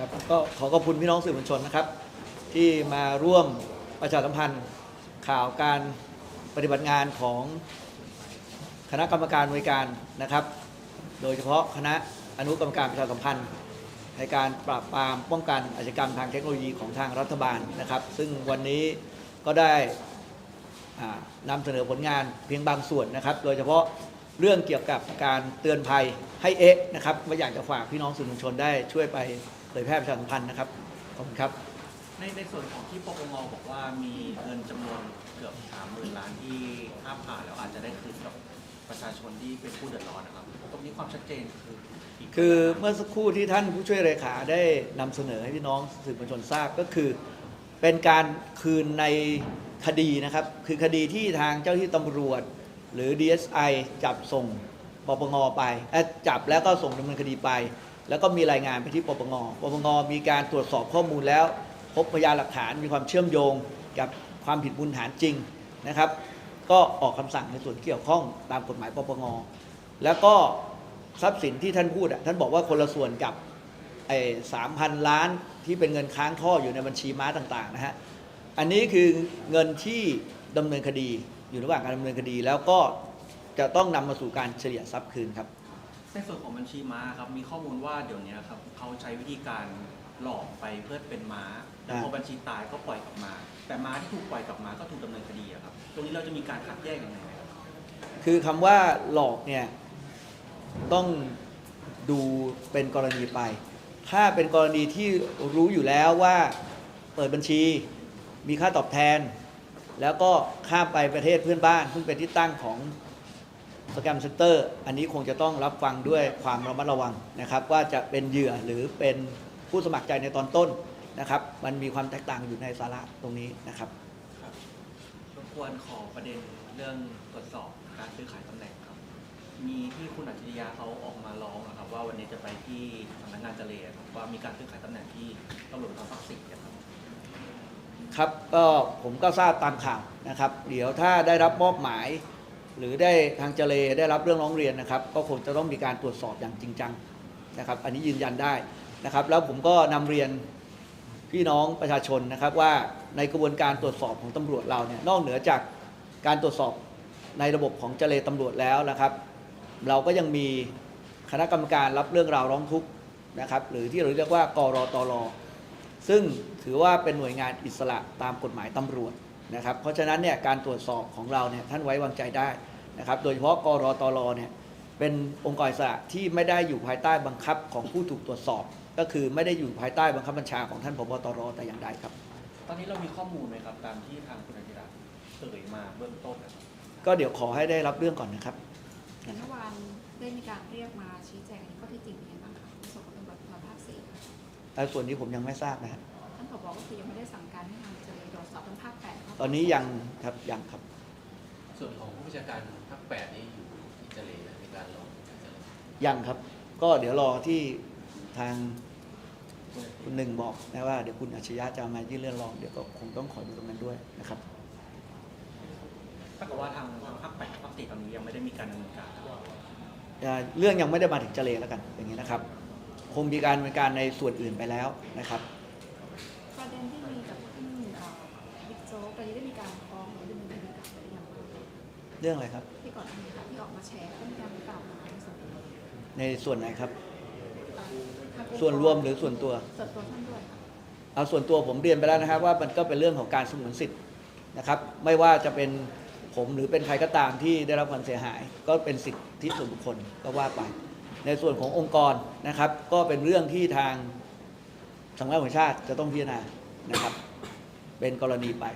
ครับก็ขอขอบคุณพี่น้องสื่อมวลชนนะครับ ที่มาร่วมประชาสัมพันธ์ข่าวการปฏิบัติงานของคณะกรรมการบริการนะครับ โดยเฉพาะคณะอนุกรรมการประชาสัมพันธ์ ในการปราบปรามป้องกันอาชญากรรมทางเทคโนโลยีของทางรัฐบาลนะครับ ซึ่งวันนี้ก็ได้อ่านำเสนอผลงานเพียงบางส่วนนะครับ โดยเฉพาะ เรื่องเกี่ยวกับการเตือนภัยให้เอ๊ะนะครับว่าอยากจะฝากพี่น้องสื่อมวลชนได้ช่วยไปเผยแพร่ประชาสัมพันธ์นะครับขอบคุณครับ ในในส่วนของที่ปปงบอกว่ามีเงินจำนวนเกือบสามหมื่นล้านที่ถ้าผ่านแล้วอาจจะได้คืนกับประชาชนที่เป็นผู้เดือดร้อนนะครับตรงนี้ความชัดเจนคืออีกคือเมื่อสักครู่ที่ท่านผู้ช่วยเลขาได้นำเสนอให้พี่น้องสื่อมวลชนทราบก็คือ เป็นการคืนในคดีนะครับ คือคดีที่ทางเจ้าที่ตำรวจ หรือ DSI จับส่งปปงไปจับแล้วก็ส่งดำเนินคดีไป แล้วก็มีรายงานไปที่ปปงปปงมีการตรวจสอบข้อมูลแล้ว พบพยานหลักฐานมีความเชื่อมโยงกับความผิดมูลฐานจริงนะครับ ก็ออกคำสั่งในส่วนเกี่ยวข้องตามกฎหมายปปงแล้วก็ทรัพย์สินที่ท่านพูดอะท่านบอกว่าคนละส่วนกับไอ้สามพันล้านที่เป็นเงินค้างท่ออยู่ในบัญชีม้าต่างๆนะฮะอันนี้คือเงินที่ดำเนินคดี อยู่ระหว่างการดำเนินคดี แล้วก็จะต้องนำมาสู่การเฉลี่ยทรัพย์คืนครับ ในส่วนของบัญชีม้าครับมีข้อมูลว่าเดี๋ยวนี้ครับเขาใช้วิธีการหลอกไปเพื่อเป็นม้าแล้วพออ่าบัญชีตายก็ปล่อยกลับมา แต่ม้าที่ถูกปล่อยกลับมาก็ถูกดำเนินคดีอะครับตรงนี้เราจะมีการคัดแยกยังไงไหมครับคือคำว่าหลอกเนี่ยต้องดูเป็นกรณีไป ถ้าเป็นกรณีที่รู้อยู่แล้วว่าเปิดบัญชี มีค่าตอบแทน แล้วก็ข้ามไปประเทศเพื่อนบ้าน ซึ่งเป็นที่ตั้งของสแกมเซ็นเตอร์อันนี้คงจะต้องรับฟังด้วยความระมัดระวังนะครับ ว่าจะเป็นเหยื่อหรือเป็นผู้สมัครใจในตอนต้นนะครับ มันมีความแตกต่างอยู่ในสาระตรงนี้นะครับครับรบกวนขอประเด็นเรื่องตรวจสอบการซื้อขายตำแหน่งครับ มีที่คุณอัจฉริยะเขาออกมาร้องนะครับ ว่าวันนี้จะไปที่สำนักงานเจรครับว่ามีการซื้อขายตำแหน่งที่ตำรวจทางภาคสี่ครับ ครับก็ผมก็ทราบตามข่าวนะครับ เดี๋ยวถ้าได้รับมอบหมาย หรือได้ทางเจเลได้รับเรื่องร้องเรียนนะครับ ก็คงจะต้องมีการตรวจสอบอย่างจริงจังนะครับ อันนี้ยืนยันได้นะครับ แล้วผมก็นำเรียนพี่น้องประชาชนนะครับว่าในกระบวนการตรวจสอบของตำรวจเราเนี่ยนอกเหนือจากการตรวจสอบในระบบของเจเลตำรวจแล้วนะครับ เราก็ยังมีคณะกรรมการรับเรื่องราวร้องทุกข์นะครับ หรือที่เราเรียกว่ากรตร ซึ่งถือว่าเป็นหน่วยงานอิสระตามกฎหมายตำรวจนะครับ เพราะฉะนั้นเนี่ยการตรวจสอบของเราเนี่ยท่านไว้วางใจได้นะครับ โดยเฉพาะกรตรเนี่ยเป็นองค์กรอิสระที่ไม่ได้อยู่ภายใต้บังคับของผู้ถูกตรวจสอบ ก็คือไม่ได้อยู่ภายใต้บังคับบัญชาของท่านผบตรแต่อย่างใดครับ ตอนนี้เรามีข้อมูลไหมครับตามที่ทางคุณอัจฉริยะเอ่ยมาเบื้องต้นนะครับก็เดี๋ยวขอให้ได้รับเรื่องก่อนนะครับเห็นเมื่อวานได้มีการเรียกมาชี้แจงข้อเที่จริงยังไงบ้าง แต่ส่วนนี้ผมยังไม่ทราบนะฮะท่านผบก็คือยังไม่ได้สั่งการให้ทางเจรตรวจสอบทั้งภาคแปดเข้าไปตอนนี้ยังครับยังครับ ส่วนของผู้บัญชาการภาคแปดนี่อยู่ที่เจเลนะในการลงจากเจเลยังครับ ก็เดี๋ยวรอที่ทางคุณหนึ่งบอกนะว่าเดี๋ยวคุณอัจฉริยะจะมายื่นเรื่องร้องเดี๋ยวก็คงต้องขอดูตรงนั้นด้วยนะครับถ้าเกิดว่าทางทางภาคแปดภาคสี่ตอนนี้ยังไม่ได้มีการดำเนินการอ่าเรื่องยังไม่ได้มาถึงเจเลแล้วกัน อย่างนี้นะครับ คงมีการดำเนินการในส่วนอื่นไปแล้วนะครับ ประเด็นที่มีกับท่านเอ่อบิ๊กโจ๊กตอนนี้ได้มีการฟ้องหรือดำเนินคดีกับหรือยังคะเรื่องอะไรครับ ที่ก่อนหน้านี้ค่ะที่ออกมาแชร์ต้นการกล่าวหาในส่วนนี้ในส่วนไหนครับเอ่อทางองค์กส่วนรวมหรือส่วนตัว ส่วนตัวท่านด้วยค่ะเอาส่วนตัวผมเรียนไปแล้วนะครับว่ามันก็เป็นเรื่องของการสงวนสิทธิ์นะครับ ไม่ว่าจะเป็นผมหรือเป็นใครก็ตามที่ได้รับความเสียหาย ก็เป็นสิทธิส่วนบุคคลก็ว่าไป ในส่วนขององค์กรนะครับ ก็เป็นเรื่องที่ทางสำนักงานแห่งชาติจะต้องพิจารณานะครับ เป็นกรณีไป